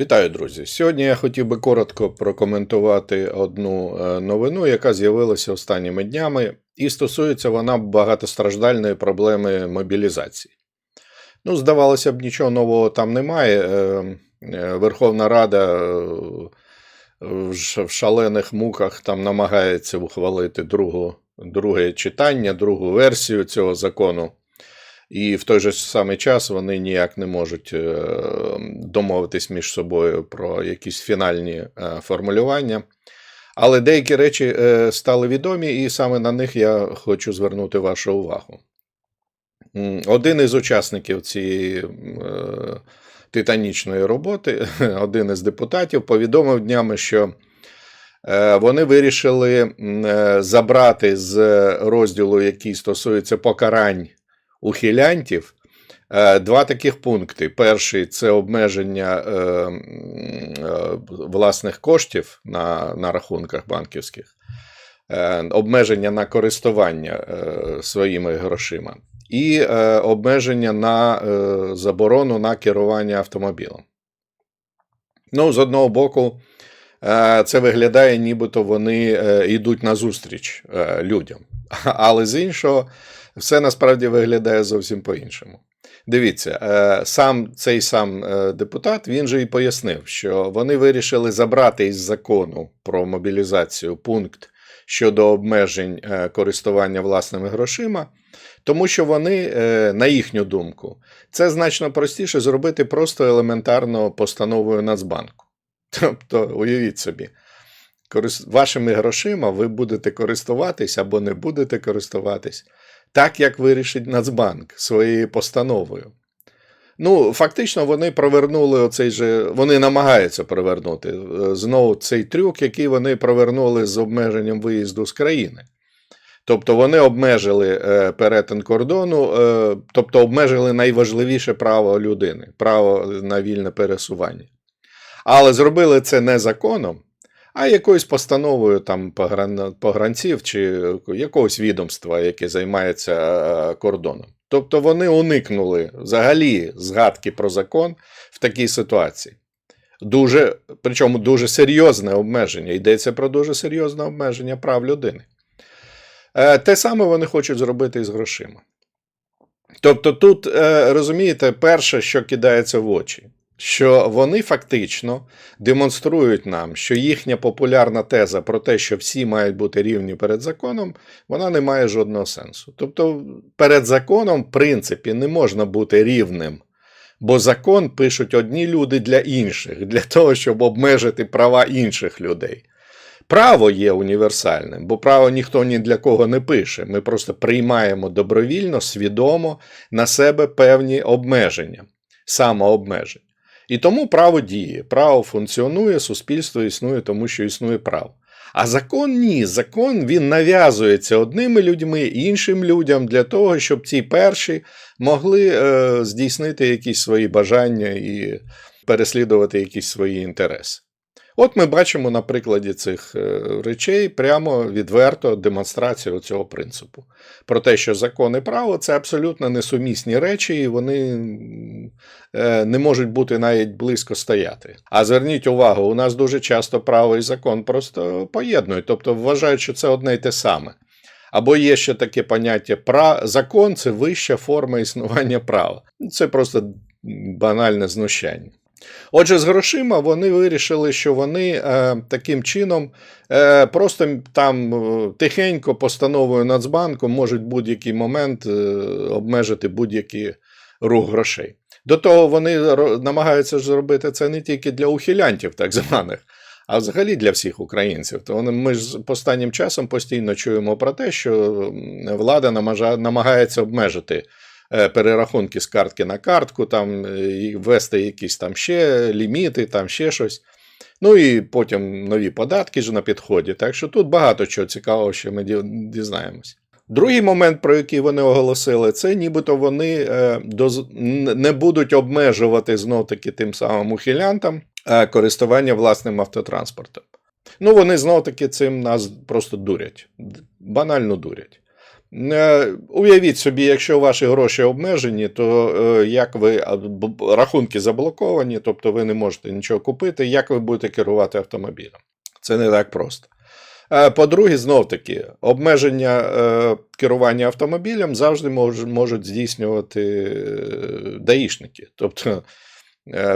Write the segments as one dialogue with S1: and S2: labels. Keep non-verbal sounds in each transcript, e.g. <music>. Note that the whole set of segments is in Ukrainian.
S1: Вітаю, друзі! Сьогодні я хотів би коротко прокоментувати одну е, новину, яка з'явилася останніми днями, і стосується вона багатостраждальної проблеми мобілізації. Ну, здавалося б, нічого нового там немає. Е, е, Верховна Рада в шалених муках там намагається ухвалити другу, друге читання, другу версію цього закону. І в той же самий час вони ніяк не можуть е, домовитись між собою про якісь фінальні е, формулювання. Але деякі речі е, стали відомі, і саме на них я хочу звернути вашу увагу. Один із учасників цієї титанічної роботи, <laughs> один із депутатів, повідомив днями, що вони вирішили забрати з розділу, який стосується покарань ухилянтів, е, два таких пункти. Перший це обмеження е, е, власних коштів на, на рахунках банківських, обмеження на користування своїми грошима, і обмеження на заборону на керування автомобілем. Ну, з одного боку, це виглядає, нібито вони йдуть назустріч людям. <laughs> Але з іншого, все насправді виглядає зовсім по-іншому. Дивіться, е, сам цей сам е, депутат він же і пояснив, що вони вирішили забрати із закону про мобілізацію пункт щодо обмежень е, користування власними грошима, тому що вони, на їхню думку, це значно простіше зробити просто елементарно постановою Нацбанку. <laughs> Тобто, уявіть собі, вашими грошима ви будете користуватись або не будете користуватись так, як вирішить Нацбанк своєю постановою. Ну, фактично, вони провернули оцей же, вони намагаються провернути е, знову цей трюк, який вони провернули з обмеженням виїзду з країни. Тобто вони обмежили е, перетин кордону, е, тобто обмежили найважливіше право людини, право на вільне пересування. Але зробили це не законом, а якоюсь постановою там погран... погранців чи якогось відомства, яке займається е, кордоном. Тобто вони уникнули взагалі згадки про закон в такій ситуації. Дуже, причому дуже серйозне обмеження. Йдеться про дуже серйозне обмеження прав людини. Е, Те саме вони хочуть зробити і з грошима. Тобто, тут, е, розумієте, перше, що кидається в очі, що вони фактично демонструють нам, що їхня популярна теза про те, що всі мають бути рівні перед законом, вона не має жодного сенсу. Тобто, перед законом, в принципі, не можна бути рівним. Бо закон пишуть одні люди для інших, для того, щоб обмежити права інших людей. Право є універсальним, бо право ніхто ні для кого не пише. Ми просто приймаємо добровільно, свідомо на себе певні обмеження, самообмеження. І тому право діє, право функціонує, суспільство існує, тому що існує право. А закон ні. Закон він нав'язується одними людьми, іншим людям для того, щоб ці перші могли е, здійснити якісь свої бажання і переслідувати якісь свої інтереси. От ми бачимо на прикладі цих е, речей прямо відверто демонстрацію цього принципу. Про те, що закон і право це абсолютно несумісні речі, і вони е, не можуть бути навіть близько стояти. А зверніть увагу, у нас дуже часто право і закон просто поєднують, тобто вважають, що це одне й те саме. Або є ще таке поняття пра... закон це вища форма існування права. Це просто банальне знущання. Отже, з грошима вони вирішили, що вони е, таким чином е, просто там е, тихенько постановою Нацбанку можуть будь-який момент е, обмежити будь-який рух грошей. До того вони намагаються зробити це не тільки для ухилянтів, так званих, а взагалі для всіх українців. То ми ж останнім часом постійно чуємо про те, що влада намагається обмежити перерахунки з картки на картку, там е, ввести якісь там ще ліміти, там ще щось. Ну і потім нові податки ж на підході. Так що тут багато чого цікавого, що ми дізнаємось. Другий момент, про який вони оголосили, це нібито вони е, не будуть обмежувати знов-таки тим самим ухилянтам е, користування власним автотранспортом. Ну, вони знов-таки цим нас просто дурять, банально дурять. Е, Уявіть собі, якщо ваші гроші обмежені, то е, як ви рахунки заблоковані, тобто ви не можете нічого купити, як ви будете керувати автомобілем? Це не так просто. Е, По-друге, знов таки, обмеження керування автомобілем завжди можуть здійснювати даїшники, тобто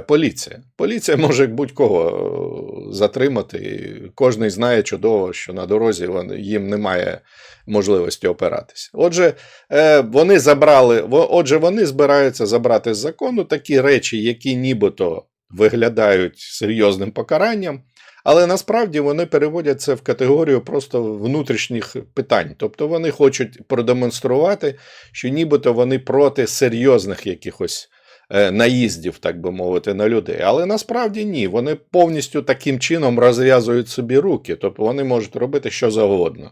S1: поліція. Поліція <laughs> може будь-кого е, затримати. Кожний знає чудово, що на дорозі їм немає можливості опиратися. Отже, е, вони забрали, отже, вони збираються забрати з закону такі речі, які нібито виглядають серйозним покаранням, але насправді вони переводять це в категорію просто внутрішніх питань. Тобто вони хочуть продемонструвати, що нібито вони проти серйозних якихось е, наїздів, так би мовити, на людей. Але насправді ні. Вони повністю таким чином розв'язують собі руки, тобто вони можуть робити що завгодно.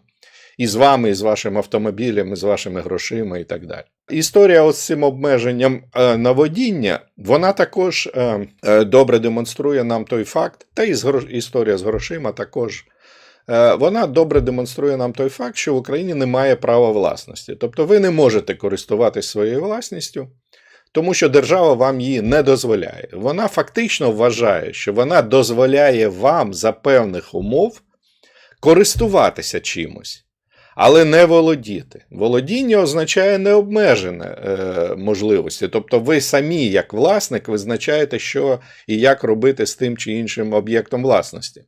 S1: І з вами, і з вашим автомобілем, і з вашими грошима, і так далі. Історія з цим обмеженням е, на водіння, вона також е, е, добре демонструє нам той факт, та і з історія з грошима також. Е, Вона добре демонструє нам той факт, що в Україні немає права власності. Тобто ви не можете користуватись своєю власністю, тому що держава вам її не дозволяє. Вона фактично вважає, що вона дозволяє вам за певних умов користуватися чимось, але не володіти. Володіння означає необмежене е, можливості. Тобто ви самі, як власник, визначаєте, що і як робити з тим чи іншим об'єктом власності.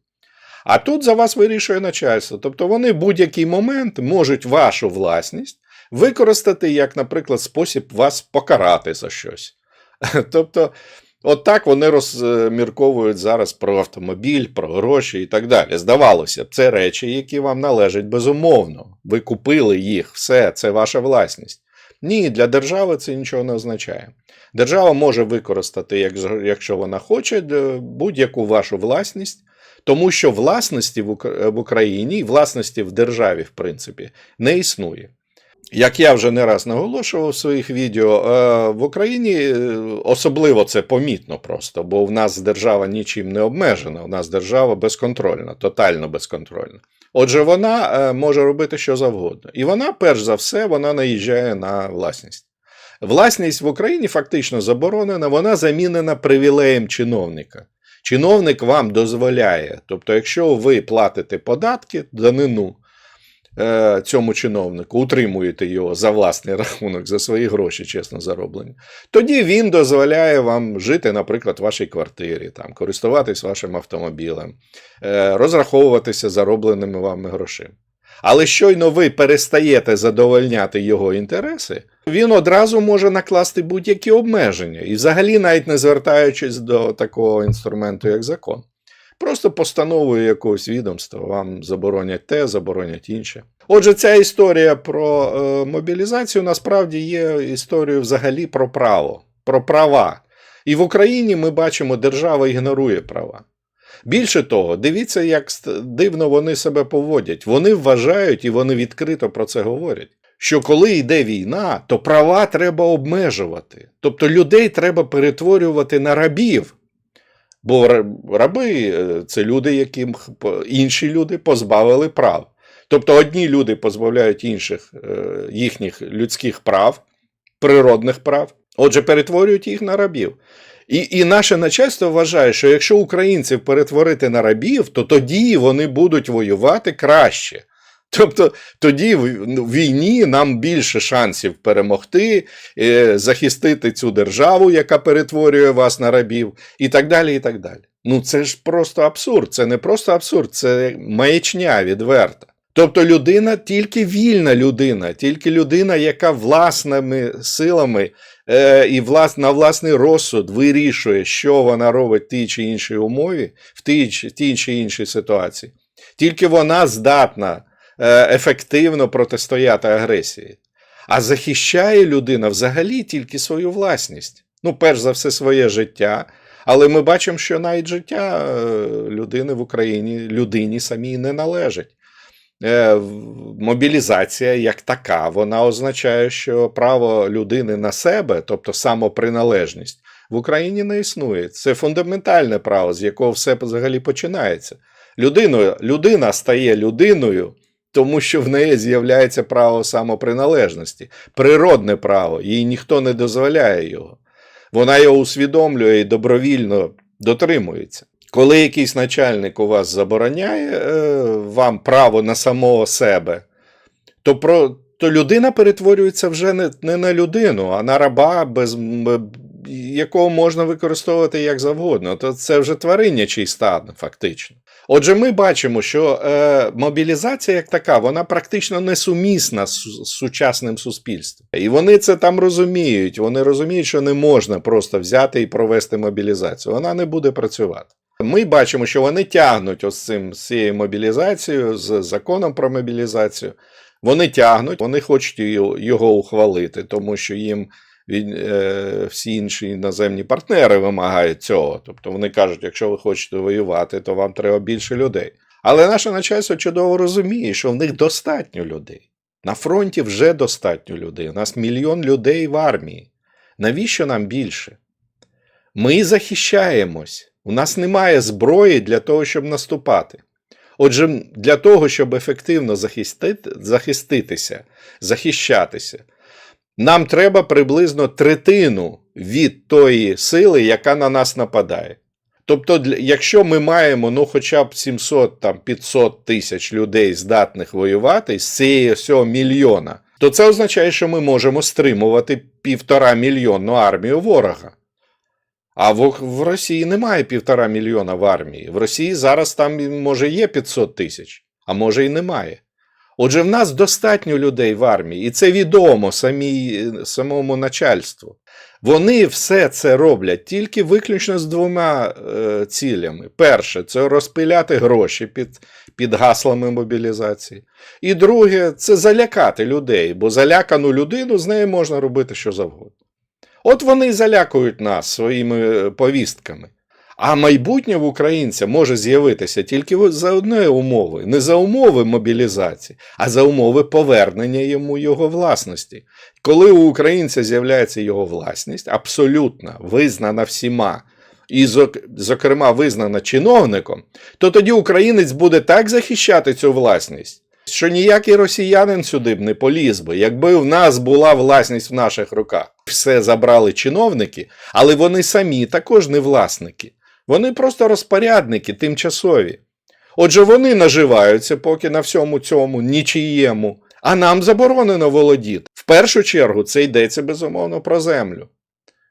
S1: А тут за вас вирішує начальство. Тобто вони в будь-який момент можуть вашу власність використати як, наприклад, спосіб вас покарати за щось. <laughs> Тобто, от вони розмірковують зараз про автомобіль, про гроші і так далі. Здавалося це речі, які вам належать безумовно. Ви купили їх, все, це ваша власність. Ні, для держави це нічого не означає. Держава може використати, якщо вона хоче, будь-яку вашу власність, тому що власності в Україні власності в державі, в принципі, не існує. Як я вже не раз наголошував в своїх відео, е, в Україні е, особливо це помітно просто, бо в нас держава нічим не обмежена, у нас держава безконтрольна, тотально безконтрольна. Отже, вона е, може робити що завгодно. І вона, перш за все, вона наїжджає на власність. Власність в Україні фактично заборонена, вона замінена привілеєм чиновника. Чиновник вам дозволяє, тобто, якщо ви платите податки, данину е, цьому чиновнику, утримуєте його за власний рахунок, за свої гроші, чесно зароблені, тоді він дозволяє вам жити, наприклад, в вашій квартирі, там, користуватись вашим автомобілем, е, розраховуватися заробленими вами грошима. Але щойно ви перестаєте задовольняти його інтереси, він одразу може накласти будь-які обмеження, і взагалі навіть не звертаючись до такого інструменту, як закон. Просто постановою якогось відомства вам заборонять те, заборонять інше. Отже, ця історія про е, мобілізацію насправді є історією взагалі про право, про права. І в Україні ми бачимо, держава ігнорує права. Більше того, дивіться, як дивно вони себе поводять. Вони вважають і вони відкрито про це говорять. Що коли йде війна, то права треба обмежувати. Тобто людей треба перетворювати на рабів. Бо раби е, це люди, яким інші люди позбавили прав. Тобто одні люди позбавляють інших е, їхніх людських прав, природних прав, отже, перетворюють їх на рабів. І, і наше начальство вважає, що якщо українців перетворити на рабів, то тоді вони будуть воювати краще. Тобто тоді в ну, війні нам більше шансів перемогти, е, захистити цю державу, яка перетворює вас на рабів, і так далі. і так далі. Ну це ж просто абсурд. Це не просто абсурд, це маячня відверта. Тобто людина тільки вільна людина, тільки людина, яка власними силами е, і влас, на власний розсуд вирішує, що вона робить в тій чи іншій умові, в тій, чи- тій чи іншій ситуації. Тільки вона здатна ефективно протистояти агресії. А захищає людина взагалі тільки свою власність. Ну, перш за все, своє життя. Але ми бачимо, що навіть життя е, людини в Україні людині самій не належить. Е, Мобілізація як така, вона означає, що право людини на себе, тобто самоприналежність, в Україні не існує. Це фундаментальне право, з якого все взагалі починається. Людиною, людина стає людиною Тому що в неї з'являється право самоприналежності, природне право, їй ніхто не дозволяє його. Вона його усвідомлює і добровільно дотримується. Коли якийсь начальник у вас забороняє е, вам право на самого себе, то, про, то людина перетворюється вже не, не на людину, а на раба, без, якого можна використовувати як завгодно. То це вже тваринячий стан, фактично. Отже, ми бачимо, що е, мобілізація як така, вона практично несумісна з, з сучасним суспільством. І вони це там розуміють. Вони розуміють, що не можна просто взяти і провести мобілізацію. Вона не буде працювати. Ми бачимо, що вони тягнуть ось цим з цією мобілізацією, з законом про мобілізацію. Вони тягнуть, вони хочуть його- ухвалити, тому що їм всі інші іноземні партнери вимагають цього. Тобто вони кажуть, якщо ви хочете воювати, то вам треба більше людей. Але наше начальство чудово розуміє, що в них достатньо людей. На фронті вже достатньо людей. У нас мільйон людей в армії. Навіщо нам більше? Ми захищаємось. У нас немає зброї для того, щоб наступати. Отже, для того, щоб ефективно захистити, захиститися, захищатися, нам треба приблизно третину від тої сили, яка на нас нападає. Тобто, якщо ми маємо ну, хоча б 700 там, 500 тисяч людей, здатних воювати з цієї всього мільйона, то це означає, що ми можемо стримувати півтора мільйонну армію ворога. А в, в Росії немає півтора мільйона в армії. В Росії зараз там може є 500 тисяч, а може і немає. Отже, в нас достатньо людей в армії, і це відомо самій, самому начальству. Вони все це роблять тільки виключно з двома е, цілями: перше це розпиляти гроші під, під гаслами мобілізації. І друге це залякати людей, бо залякану людину з нею можна робити що завгодно. От вони і залякують нас своїми е, повістками. А майбутнє в українця може з'явитися тільки за одної умови, не за умови мобілізації, а за умови повернення йому його власності. Коли у українця з'являється його власність, абсолютно визнана всіма, і, зокрема, визнана чиновником, то тоді українець буде так захищати цю власність, що ніякий росіянин сюди б не поліз би, якби в нас була власність в наших руках. Все забрали чиновники, але вони самі також не власники. Вони просто розпорядники тимчасові. Отже, вони наживаються поки на всьому цьому нічиєму, а нам заборонено володіти. В першу чергу це йдеться безумовно про землю.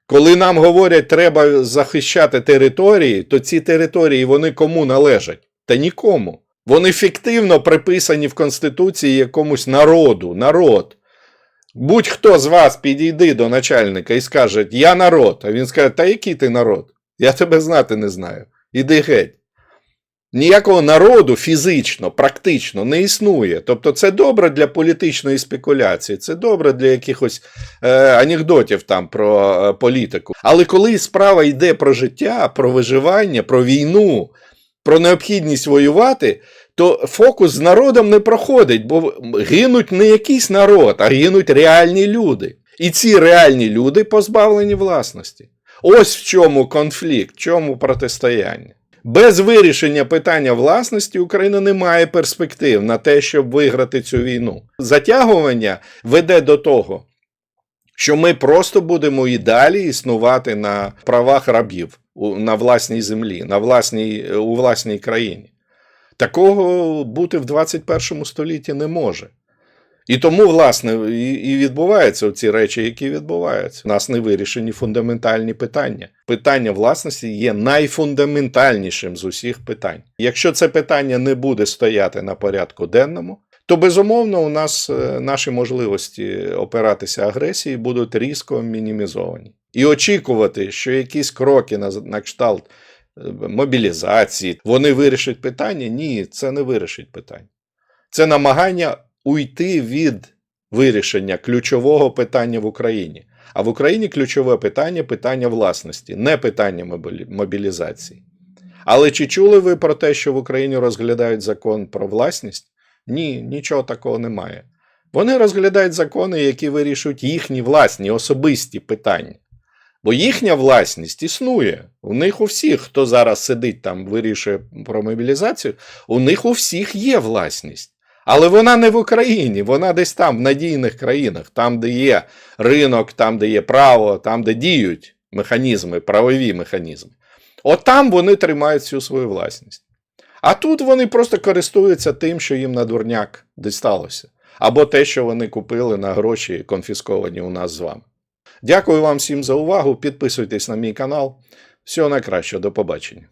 S1: Коли нам говорять, треба захищати території, то ці території вони кому належать? Та нікому. Вони фіктивно приписані в Конституції якомусь народу, народ. Будь-хто з вас підійди до начальника і скаже, я народ. А він скаже, та який ти народ? Я тебе знати не знаю. Іди геть. Ніякого народу фізично, практично не існує. Тобто це добре для політичної спекуляції, це добре для якихось е, анекдотів там про е, політику. Але коли справа йде про життя, про виживання, про війну, про необхідність воювати, то фокус з народом не проходить, бо гинуть не якийсь народ, а гинуть реальні люди. І ці реальні люди позбавлені власності. Ось в чому конфлікт, в чому протистояння. Без вирішення питання власності Україна не має перспектив на те, щоб виграти цю війну. Затягування веде до того, що ми просто будемо і далі існувати на правах рабів на власній землі, на власній, у власній країні. Такого бути в 21 столітті не може. І тому, власне, і, відбуваються ці речі, які відбуваються. У нас не вирішені фундаментальні питання. Питання власності є найфундаментальнішим з усіх питань. Якщо це питання не буде стояти на порядку денному, то безумовно у нас е, наші можливості опиратися агресії будуть різко мінімізовані. І очікувати, що якісь кроки на, на кшталт е, мобілізації вони вирішать питання, ні, це не вирішить питання. Це намагання уйти від вирішення ключового питання в Україні. А в Україні ключове питання питання власності, не питання мобілізації. Але чи чули ви про те, що в Україні розглядають закон про власність? Ні, нічого такого немає. Вони розглядають закони, які вирішують їхні власні особисті питання. Бо їхня власність існує. У них у всіх, хто зараз сидить там, вирішує про мобілізацію, у них у всіх є власність. Але вона не в Україні, вона десь там, в надійних країнах, там, де є ринок, там, де є право, там, де діють механізми, правові механізми. От там вони тримають всю свою власність. А тут вони просто користуються тим, що їм на дурняк дісталося. Або те, що вони купили на гроші, конфісковані у нас з вами. Дякую вам всім за увагу. Підписуйтесь на мій канал. Всього найкращого, до побачення.